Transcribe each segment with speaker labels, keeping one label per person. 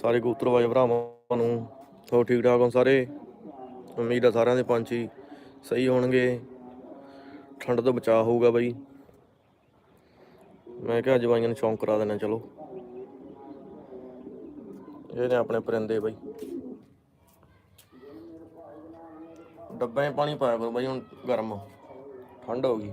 Speaker 1: ਸਾਰੇ ਕਬੂਤਰਵਾਜ ਭਰਾਵਾਂ ਨੂੰ। ਹੋ ਠੀਕ ਠਾਕ ਹੋ ਸਾਰੇ? ਉਮੀਦ ਆ ਸਾਰਿਆਂ ਦੇ ਪੰਛੀ ਸਹੀ ਹੋਣਗੇ। ਠੰਡ ਤੋਂ ਬਚਾਅ ਹੋਊਗਾ ਬਾਈ। ਮੈਂ ਕਿਹਾ ਜਵਾਈਆਂ ਨੂੰ ਸ਼ੌਂਕ ਕਰਾ ਦੇਣਾ ਚਲੋ। ਇਹ ਨੇ ਆਪਣੇ ਪਰਿੰਦੇ ਬਾਈ। ਡੱਬੇ 'ਚ ਪਾਣੀ ਪਾਇਆ ਕਰੋ ਬਾਈ, ਹੁਣ ਗਰਮ। ਠੰਡ ਹੋ ਗਈ।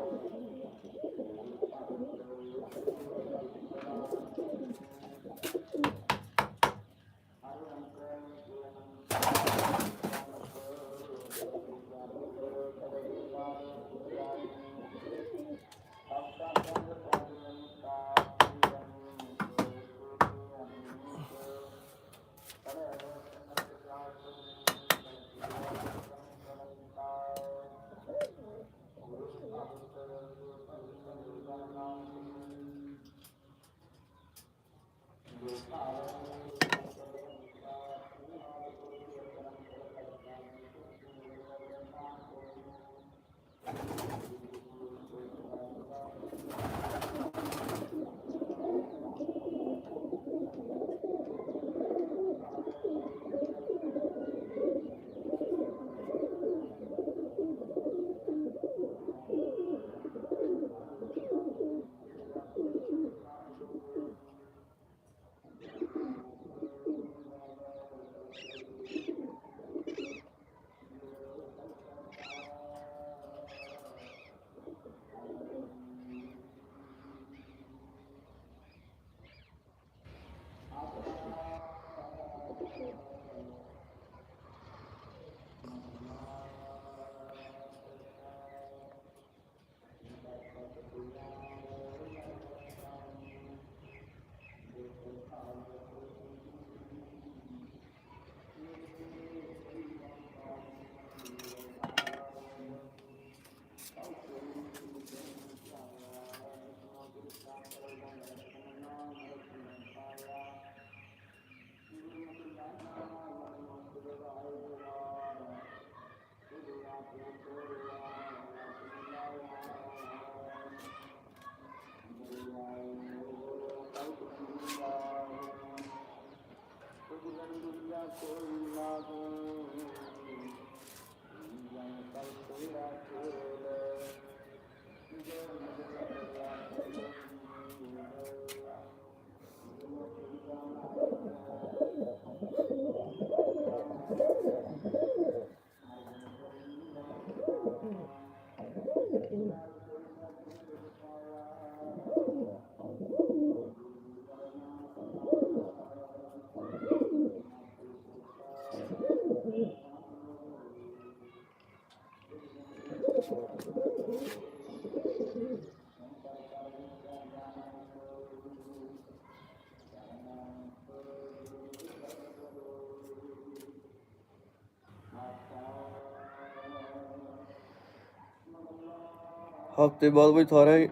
Speaker 1: ਹਫ਼ਤੇ ਬਾਅਦ ਬਈ ਸਾਰੇ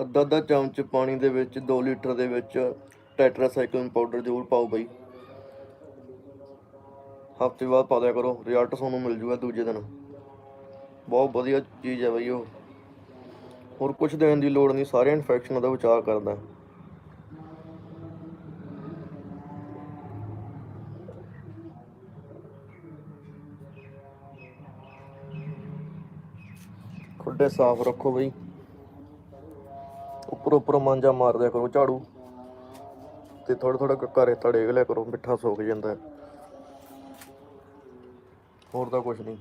Speaker 1: ਅੱਧਾ ਅੱਧਾ ਚਮਚ ਪਾਣੀ ਦੇ ਵਿੱਚ 2 ਲੀਟਰ ਦੇ ਵਿੱਚ ਟੈਟਰਾਸਾਈਕਲਿਨ ਪਾਊਡਰ ਜ਼ਰੂਰ ਪਾਓ ਬਈ। ਹਫ਼ਤੇ ਬਾਅਦ ਪਾ ਦਿਆ ਕਰੋ, ਰਿਜ਼ਲਟ ਤੁਹਾਨੂੰ ਮਿਲ ਜੂਗਾ ਦੂਜੇ ਦਿਨ। ਬਹੁਤ ਵਧੀਆ ਚੀਜ਼ ਹੈ ਬਈ ਉਹ। ਹੋਰ ਕੁਝ ਦੇਣ ਦੀ ਲੋੜ ਨਹੀਂ, ਸਾਰੇ ਇਨਫੈਕਸ਼ਨਾਂ ਦਾ ਵਿਚਾਰ ਕਰਦਾ। ਖੁੱਡੇ ਸਾਫ਼ ਰੱਖੋ ਬਈ। ਉੱਪਰ ਉੱਪਰ ਮਾਂਜਾ ਮਾਰ ਦਿਆ ਕਰੋ ਝਾੜੂ। ਤੇ ਥੋੜਾ ਥੋੜਾ ਕੱਕਾ ਰੇਤਾ ਡੇਗ ਲਿਆ ਕਰੋ, ਮਿੱਠਾ ਸੁੱਕ ਜਾਂਦਾ। ਹੋਰ ਤਾਂ ਕੁਝ ਨਹੀਂ।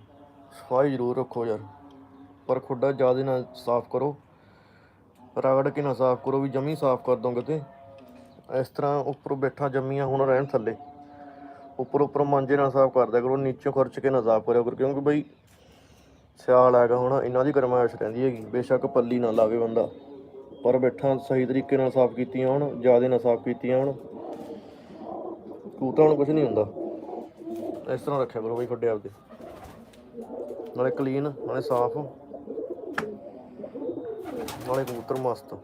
Speaker 1: ਸਫ਼ਾਈ ਜ਼ਰੂਰ ਰੱਖੋ ਯਾਰ। ਪਰ ਖੁੱਡਾ ਜ਼ਿਆਦਾ ਨਾ ਸਾਫ਼ ਕਰੋ। ਰਗੜ ਕੇ ਨਾ ਸਾਫ਼ ਕਰੋ ਵੀ ਜਮੀ ਸਾਫ਼ ਕਰ ਦੋਗੇ ਤੇ। ਇਸ ਤਰ੍ਹਾਂ ਉੱਪਰ ਬੈਠਾ ਜੰਮੀਆਂ ਹੁਣ ਰਹਿਣ ਥੱਲੇ। ਉੱਪਰ ਉੱਪਰ ਮਾਂਜੇ ਨਾਲ ਸਾਫ਼ ਕਰ ਦਿਆ ਕਰੋ, ਨੀਚੇ ਖਰਚ ਕੇ ਨਾ ਸਾਫ਼ ਕਰਿਆ ਕਰੋ। ਕਿਉਂਕਿ ਬਈ ਸਿਆਲ ਹੈਗਾ ਹੁਣ, ਇਹਨਾਂ ਦੀ ਗਰਮਾਇਸ਼ ਰਹਿੰਦੀ ਹੈਗੀ, ਬੇਸ਼ੱਕ ਪੱਲੀ ਨਾ ਲਾਵੇ ਬੰਦਾ। ਪਰ ਬੈਠਾਂ ਸਹੀ ਤਰੀਕੇ ਨਾਲ ਸਾਫ਼ ਕੀਤੀਆਂ ਹੋਣ, ਜ਼ਿਆਦਾ ਨਾ ਸਾਫ਼ ਕੀਤੀਆਂ ਹੋਣ। ਕੂਤਾ ਹੁਣ ਕੁਝ ਨਹੀਂ ਹੁੰਦਾ। ਇਸ ਤਰ੍ਹਾਂ ਰੱਖਿਆ ਕਰੋ ਬਈ ਖੱਡੇ ਆਪਦੇ। ਨਾਲੇ ਕਲੀਨ ਨਾਲੇ ਸਾਫ਼। ਨਾਲੇ ਕਬੂਤਰ ਮਸਤ।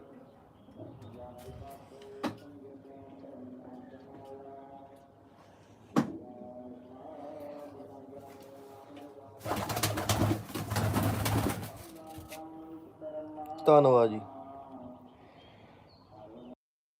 Speaker 1: Thank you. ਧੰਨਵਾਦ ਜੀ।